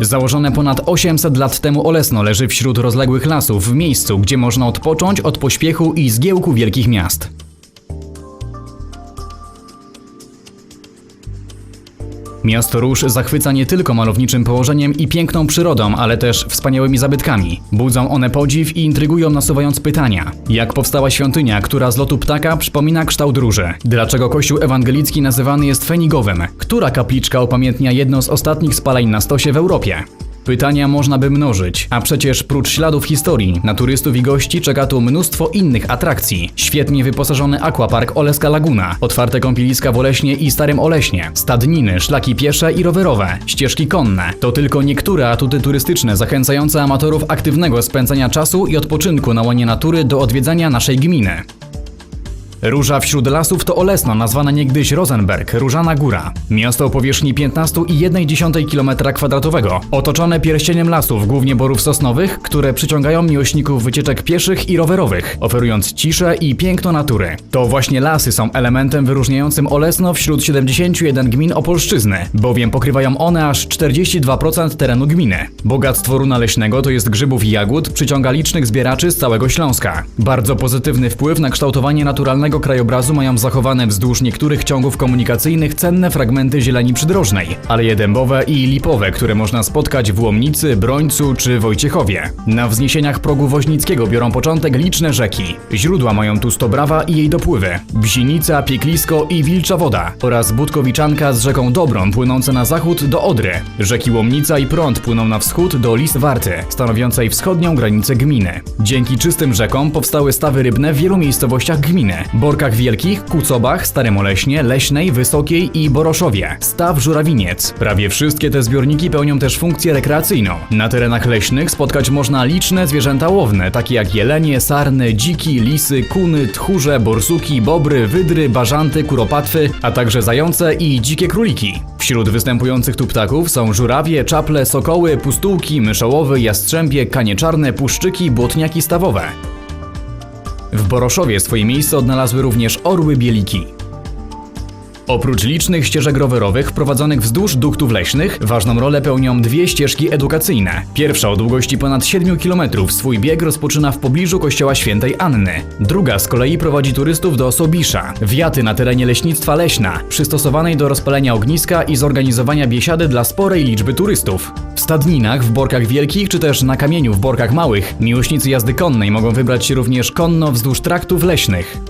Założone ponad 800 lat temu Olesno leży wśród rozległych lasów, w miejscu, gdzie można odpocząć od pośpiechu i zgiełku wielkich miast. Miasto Róż zachwyca nie tylko malowniczym położeniem i piękną przyrodą, ale też wspaniałymi zabytkami. Budzą one podziw i intrygują nasuwając pytania. Jak powstała świątynia, która z lotu ptaka przypomina kształt róży? Dlaczego kościół ewangelicki nazywany jest fenigowym? Która kapliczka upamiętnia jedno z ostatnich spalań na stosie w Europie? Pytania można by mnożyć, a przecież prócz śladów historii, na turystów i gości czeka tu mnóstwo innych atrakcji. Świetnie wyposażony aquapark Oleska Laguna, otwarte kąpieliska w Oleśnie i Starym Oleśnie, stadniny, szlaki piesze i rowerowe, ścieżki konne. To tylko niektóre atuty turystyczne zachęcające amatorów aktywnego spędzania czasu i odpoczynku na łonie natury do odwiedzania naszej gminy. Róża wśród lasów to Olesno, nazwana niegdyś Rosenberg, Różana Góra. Miasto o powierzchni 15,1 km2, otoczone pierścieniem lasów, głównie borów sosnowych, które przyciągają miłośników wycieczek pieszych i rowerowych, oferując ciszę i piękno natury. To właśnie lasy są elementem wyróżniającym Olesno wśród 71 gmin Opolszczyzny, bowiem pokrywają one aż 42% terenu gminy. Bogactwo runa leśnego, to jest grzybów i jagód, przyciąga licznych zbieraczy z całego Śląska. Bardzo pozytywny wpływ na kształtowanie naturalnego krajobrazu mają zachowane wzdłuż niektórych ciągów komunikacyjnych cenne fragmenty zieleni przydrożnej, aleje dębowe i lipowe, które można spotkać w Łomnicy, Brońcu czy Wojciechowie. Na wzniesieniach progu Woźnickiego biorą początek liczne rzeki. Źródła mają tu Stobrawa i jej dopływy, Bzinica, Pieklisko i Wilcza Woda oraz Budkowiczanka z rzeką Dobrą płynące na zachód do Odry. Rzeki Łomnica i Prąd płyną na wschód do Lis Warty, stanowiącej wschodnią granicę gminy. Dzięki czystym rzekom powstały stawy rybne w wielu miejscowościach gminy. Borkach Wielkich, Kucobach, Starym Oleśnie, Leśnej, Wysokiej i Boroszowie. Staw Żurawiniec. Prawie wszystkie te zbiorniki pełnią też funkcję rekreacyjną. Na terenach leśnych spotkać można liczne zwierzęta łowne, takie jak jelenie, sarny, dziki, lisy, kuny, tchórze, borsuki, bobry, wydry, bażanty, kuropatwy, a także zające i dzikie króliki. Wśród występujących tu ptaków są żurawie, czaple, sokoły, pustułki, myszołowy, jastrzębie, kanie czarne, puszczyki, błotniaki stawowe. W Boroszowie swoje miejsce odnalazły również orły bieliki. Oprócz licznych ścieżek rowerowych prowadzonych wzdłuż duktów leśnych, ważną rolę pełnią dwie ścieżki edukacyjne. Pierwsza o długości ponad 7 km swój bieg rozpoczyna w pobliżu kościoła świętej Anny. Druga z kolei prowadzi turystów do Sobisza, wiaty na terenie leśnictwa Leśna, przystosowanej do rozpalenia ogniska i zorganizowania biesiady dla sporej liczby turystów. W stadninach, w Borkach Wielkich czy też na kamieniu w Borkach Małych miłośnicy jazdy konnej mogą wybrać się również konno wzdłuż traktów leśnych.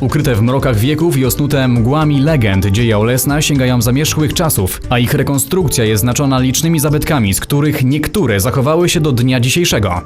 Ukryte w mrokach wieków i osnute mgłami legend dzieje Olesna sięgają zamierzchłych czasów, a ich rekonstrukcja jest znaczona licznymi zabytkami, z których niektóre zachowały się do dnia dzisiejszego.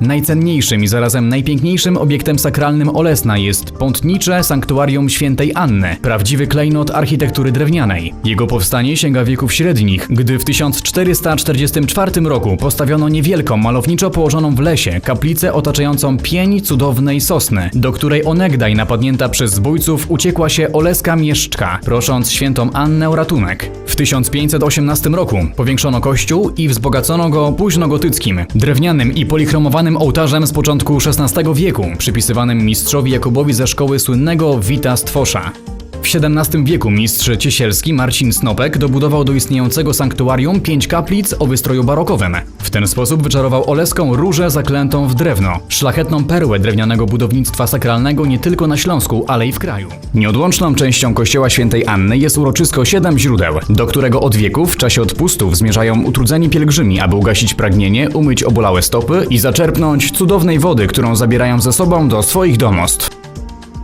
Najcenniejszym i zarazem najpiękniejszym obiektem sakralnym Olesna jest pątnicze sanktuarium świętej Anny, prawdziwy klejnot architektury drewnianej. Jego powstanie sięga wieków średnich, gdy w 1444 roku postawiono niewielką, malowniczo położoną w lesie kaplicę otaczającą pień cudownej sosny, do której onegdaj napadnięta przez zbójców uciekła się Oleska Mieszczka, prosząc świętą Annę o ratunek. W 1518 roku powiększono kościół i wzbogacono go późnogotyckim, drewnianym i polichromowanym ołtarzem z początku XVI wieku, przypisywanym mistrzowi Jakubowi ze szkoły słynnego Wita Stwosza. W XVII wieku mistrz ciesielski Marcin Snopek dobudował do istniejącego sanktuarium pięć kaplic o wystroju barokowym. W ten sposób wyczarował oleską różę zaklętą w drewno, szlachetną perłę drewnianego budownictwa sakralnego nie tylko na Śląsku, ale i w kraju. Nieodłączną częścią kościoła świętej Anny jest uroczysko siedem źródeł, do którego od wieków w czasie odpustów zmierzają utrudzeni pielgrzymi, aby ugasić pragnienie, umyć obolałe stopy i zaczerpnąć cudownej wody, którą zabierają ze sobą do swoich domostw.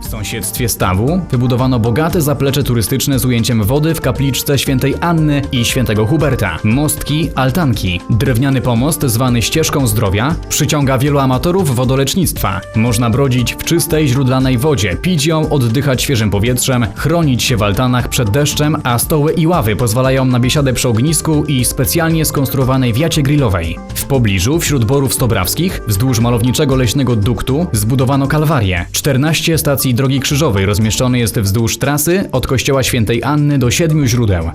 W sąsiedztwie stawu wybudowano bogate zaplecze turystyczne z ujęciem wody w kapliczce świętej Anny i świętego Huberta. Mostki, altanki. Drewniany pomost zwany ścieżką zdrowia przyciąga wielu amatorów wodolecznictwa. Można brodzić w czystej, źródlanej wodzie, pić ją, oddychać świeżym powietrzem, chronić się w altanach przed deszczem, a stoły i ławy pozwalają na biesiadę przy ognisku i specjalnie skonstruowanej wiacie grillowej. W pobliżu, wśród borów stobrawskich, wzdłuż malowniczego leśnego duktu, zbudowano kalwarię. 14 stacji drogi krzyżowej rozmieszczony jest wzdłuż trasy od kościoła świętej Anny do siedmiu źródeł.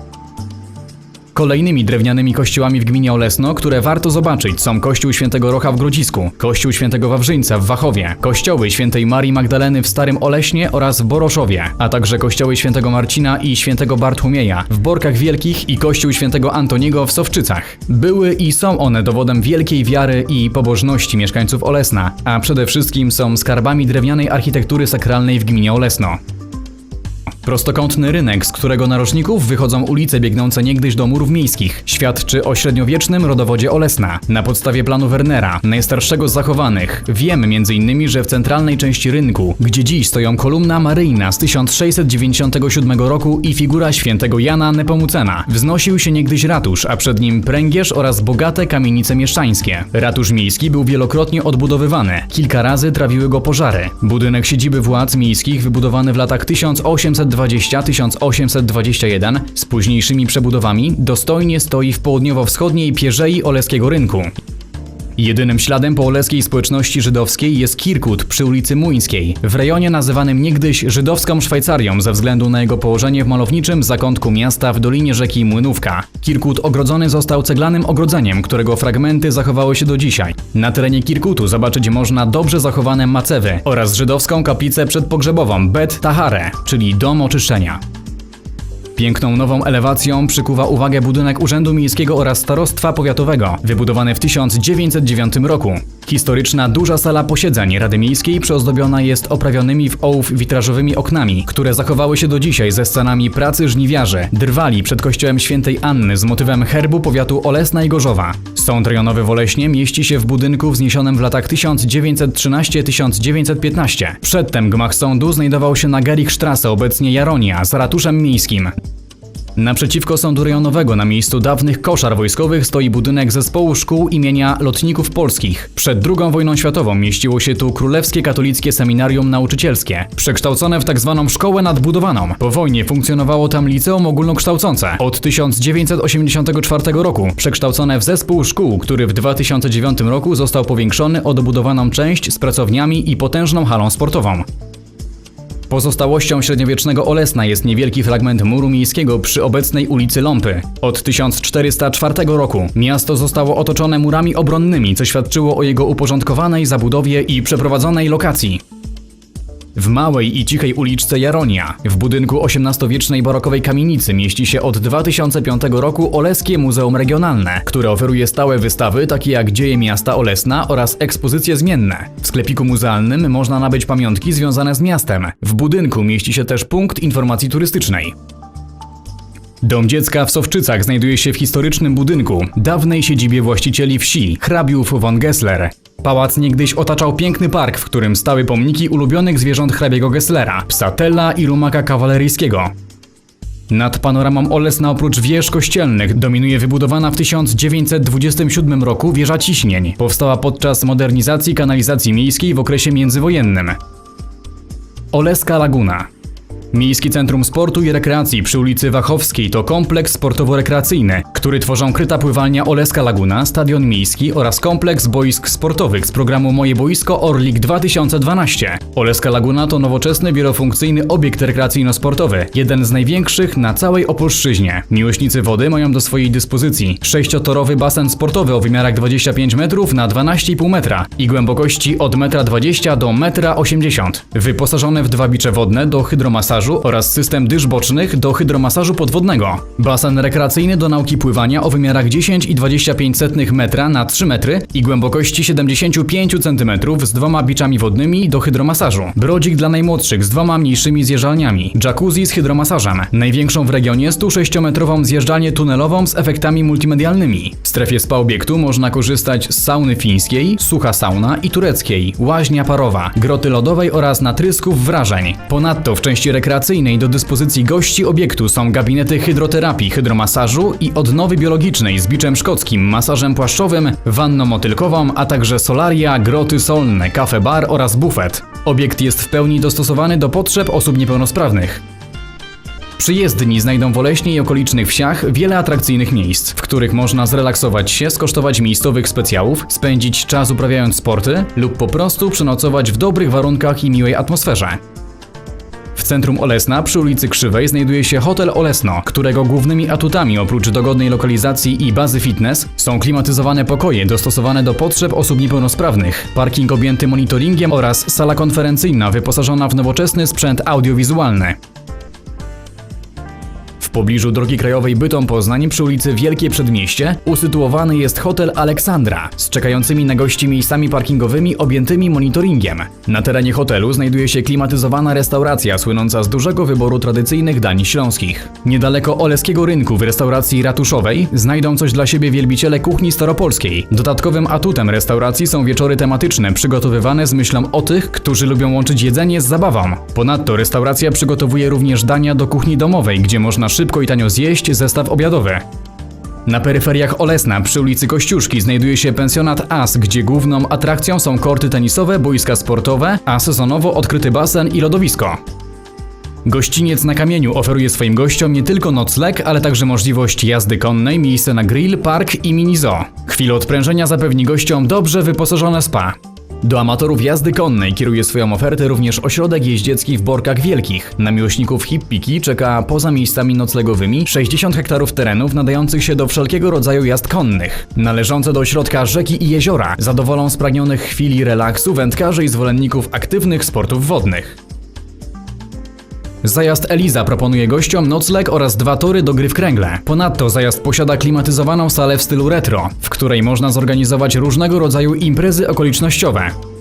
Kolejnymi drewnianymi kościołami w gminie Olesno, które warto zobaczyć są kościół świętego Rocha w Grodzisku, kościół świętego Wawrzyńca w Wachowie, kościoły świętej Marii Magdaleny w Starym Oleśnie oraz w Boroszowie, a także kościoły świętego Marcina i świętego Bartłomieja w Borkach Wielkich i kościół świętego Antoniego w Sowczycach. Były i są one dowodem wielkiej wiary i pobożności mieszkańców Olesna, a przede wszystkim są skarbami drewnianej architektury sakralnej w gminie Olesno. Prostokątny rynek, z którego narożników wychodzą ulice biegnące niegdyś do murów miejskich, świadczy o średniowiecznym rodowodzie Olesna. Na podstawie planu Wernera, najstarszego z zachowanych, wiemy m.in., że w centralnej części rynku, gdzie dziś stoją kolumna maryjna z 1697 roku i figura świętego Jana Nepomucena, wznosił się niegdyś ratusz, a przed nim pręgierz oraz bogate kamienice mieszczańskie. Ratusz miejski był wielokrotnie odbudowywany, kilka razy trawiły go pożary. Budynek siedziby władz miejskich wybudowany w latach 1820-1821 z późniejszymi przebudowami dostojnie stoi w południowo-wschodniej pierzei Oleskiego Rynku. Jedynym śladem po oleskiej społeczności żydowskiej jest Kirkut przy ulicy Muńskiej, w rejonie nazywanym niegdyś żydowską Szwajcarią ze względu na jego położenie w malowniczym zakątku miasta w dolinie rzeki Młynówka. Kirkut ogrodzony został ceglanym ogrodzeniem, którego fragmenty zachowały się do dzisiaj. Na terenie Kirkutu zobaczyć można dobrze zachowane macewy oraz żydowską kaplicę przedpogrzebową Bet Tahare, czyli dom oczyszczenia. Piękną nową elewacją przykuwa uwagę budynek Urzędu Miejskiego oraz Starostwa Powiatowego, wybudowany w 1909 roku. Historyczna duża sala posiedzeń Rady Miejskiej przyozdobiona jest oprawionymi w ołów witrażowymi oknami, które zachowały się do dzisiaj ze scenami pracy żniwiarzy, drwali przed kościołem świętej Anny z motywem herbu powiatu Olesna i Gorzowa. Sąd rejonowy w Oleśnie mieści się w budynku wzniesionym w latach 1913-1915. Przedtem gmach sądu znajdował się na Gerichtsstrasse, obecnie Jaronia, z ratuszem miejskim. Naprzeciwko sądu rejonowego na miejscu dawnych koszar wojskowych stoi budynek zespołu szkół imienia lotników polskich. Przed II wojną światową mieściło się tu Królewskie Katolickie Seminarium Nauczycielskie, przekształcone w tzw. szkołę nadbudowaną. Po wojnie funkcjonowało tam liceum ogólnokształcące. Od 1984 roku przekształcone w zespół szkół, który w 2009 roku został powiększony o dobudowaną część z pracowniami i potężną halą sportową. Pozostałością średniowiecznego Olesna jest niewielki fragment muru miejskiego przy obecnej ulicy Ląpy. Od 1404 roku miasto zostało otoczone murami obronnymi, co świadczyło o jego uporządkowanej zabudowie i przeprowadzonej lokacji. W małej i cichej uliczce Jaronia, w budynku XVIII-wiecznej barokowej kamienicy mieści się od 2005 roku Oleskie Muzeum Regionalne, które oferuje stałe wystawy takie jak Dzieje miasta Olesna oraz ekspozycje zmienne. W sklepiku muzealnym można nabyć pamiątki związane z miastem. W budynku mieści się też punkt informacji turystycznej. Dom dziecka w Sowczycach znajduje się w historycznym budynku, dawnej siedzibie właścicieli wsi, hrabiów von Gessler. Pałac niegdyś otaczał piękny park, w którym stały pomniki ulubionych zwierząt hrabiego Gesslera, psa Tella i rumaka kawaleryjskiego. Nad panoramą Olesna oprócz wież kościelnych dominuje wybudowana w 1927 roku wieża ciśnień. Powstała podczas modernizacji kanalizacji miejskiej w okresie międzywojennym. Oleska Laguna. Miejskie Centrum Sportu i Rekreacji przy ulicy Wachowskiej to kompleks sportowo-rekreacyjny, który tworzą kryta pływalnia Oleska Laguna, stadion miejski oraz kompleks boisk sportowych z programu Moje Boisko Orlik 2012. Oleska Laguna to nowoczesny, wielofunkcyjny obiekt rekreacyjno-sportowy, jeden z największych na całej Opolszczyźnie. Miłośnicy wody mają do swojej dyspozycji sześciotorowy basen sportowy o wymiarach 25 metrów na 12,5 metra i głębokości od 1,20 m do 1,80 m. Wyposażone w dwa bicze wodne do hydromasażu oraz system dysz bocznych do hydromasażu podwodnego. Basen rekreacyjny do nauki pływania o wymiarach 10,25 metra na 3 metry i głębokości 75 cm z dwoma biczami wodnymi do hydromasażu. Brodzik dla najmłodszych z dwoma mniejszymi zjeżdżalniami. Jacuzzi z hydromasażem. Największą w regionie 106-metrową zjeżdżalnię tunelową z efektami multimedialnymi. W strefie spa obiektu można korzystać z sauny fińskiej, sucha sauna i tureckiej, łaźnia parowa, groty lodowej oraz natrysków wrażeń. Ponadto w części rekreacyjnej do dyspozycji gości obiektu są gabinety hydroterapii, hydromasażu i odnowy biologicznej z biczem szkockim, masażem płaszczowym, wanną motylkową, a także solaria, groty solne, kafe bar oraz bufet. Obiekt jest w pełni dostosowany do potrzeb osób niepełnosprawnych. Przyjezdni znajdą w Oleśnie i okolicznych wsiach wiele atrakcyjnych miejsc, w których można zrelaksować się, skosztować miejscowych specjałów, spędzić czas uprawiając sporty lub po prostu przenocować w dobrych warunkach i miłej atmosferze. W centrum Olesna przy ulicy Krzywej znajduje się Hotel Olesno, którego głównymi atutami oprócz dogodnej lokalizacji i bazy fitness są klimatyzowane pokoje dostosowane do potrzeb osób niepełnosprawnych, parking objęty monitoringiem oraz sala konferencyjna wyposażona w nowoczesny sprzęt audiowizualny. Pobliżu drogi krajowej Bytom-Poznań przy ulicy Wielkie Przedmieście usytuowany jest hotel Aleksandra z czekającymi na gości miejscami parkingowymi objętymi monitoringiem. Na terenie hotelu znajduje się klimatyzowana restauracja słynąca z dużego wyboru tradycyjnych dań śląskich. Niedaleko Oleskiego Rynku w restauracji ratuszowej znajdą coś dla siebie wielbiciele kuchni staropolskiej. Dodatkowym atutem restauracji są wieczory tematyczne przygotowywane z myślą o tych, którzy lubią łączyć jedzenie z zabawą. Ponadto restauracja przygotowuje również dania do kuchni domowej, gdzie można szybko i tanio zjeść zestaw obiadowy. Na peryferiach Olesna przy ulicy Kościuszki znajduje się pensjonat AS, gdzie główną atrakcją są korty tenisowe, boiska sportowe, a sezonowo odkryty basen i lodowisko. Gościniec na kamieniu oferuje swoim gościom nie tylko nocleg, ale także możliwość jazdy konnej, miejsce na grill, park i mini zoo. Chwilę odprężenia zapewni gościom dobrze wyposażone spa. Do amatorów jazdy konnej kieruje swoją ofertę również ośrodek jeździecki w Borkach Wielkich. Na miłośników hippiki czeka poza miejscami noclegowymi 60 hektarów terenów nadających się do wszelkiego rodzaju jazd konnych. Należące do ośrodka rzeki i jeziora zadowolą spragnionych chwili relaksu wędkarzy i zwolenników aktywnych sportów wodnych. Zajazd Eliza proponuje gościom nocleg oraz dwa tory do gry w kręgle. Ponadto zajazd posiada klimatyzowaną salę w stylu retro, w której można zorganizować różnego rodzaju imprezy okolicznościowe.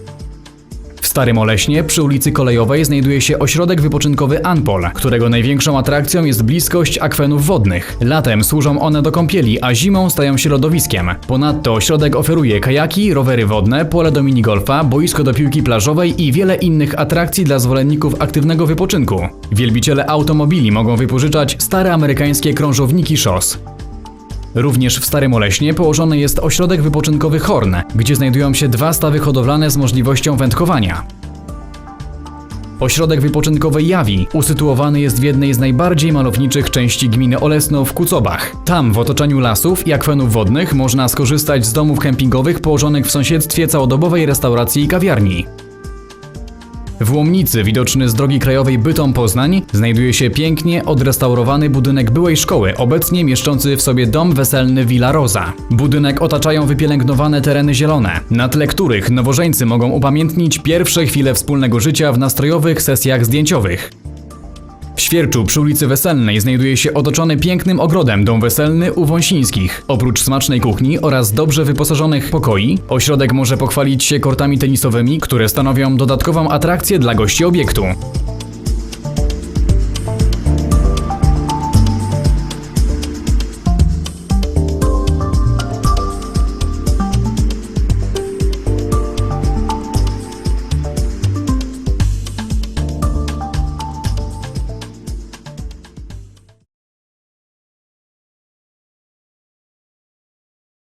Starym Oleśnie przy ulicy Kolejowej znajduje się ośrodek wypoczynkowy Anpol, którego największą atrakcją jest bliskość akwenów wodnych. Latem służą one do kąpieli, a zimą stają się lodowiskiem. Ponadto ośrodek oferuje kajaki, rowery wodne, pole do minigolfa, boisko do piłki plażowej i wiele innych atrakcji dla zwolenników aktywnego wypoczynku. Wielbiciele automobili mogą wypożyczać stare amerykańskie krążowniki szos. Również w Starym Oleśnie położony jest ośrodek wypoczynkowy Horn, gdzie znajdują się dwa stawy hodowlane z możliwością wędkowania. Ośrodek wypoczynkowy Jawi usytuowany jest w jednej z najbardziej malowniczych części gminy Olesno w Kucobach. Tam w otoczeniu lasów i akwenów wodnych można skorzystać z domów kempingowych położonych w sąsiedztwie całodobowej restauracji i kawiarni. W Łomnicy, widoczny z drogi krajowej Bytom-Poznań, znajduje się pięknie odrestaurowany budynek byłej szkoły, obecnie mieszczący w sobie dom weselny Villa Rosa. Budynek otaczają wypielęgnowane tereny zielone, na tle których nowożeńcy mogą upamiętnić pierwsze chwile wspólnego życia w nastrojowych sesjach zdjęciowych. Świerczu przy ulicy Weselnej znajduje się otoczony pięknym ogrodem dom weselny u Wąsińskich. Oprócz smacznej kuchni oraz dobrze wyposażonych pokoi, ośrodek może pochwalić się kortami tenisowymi, które stanowią dodatkową atrakcję dla gości obiektu.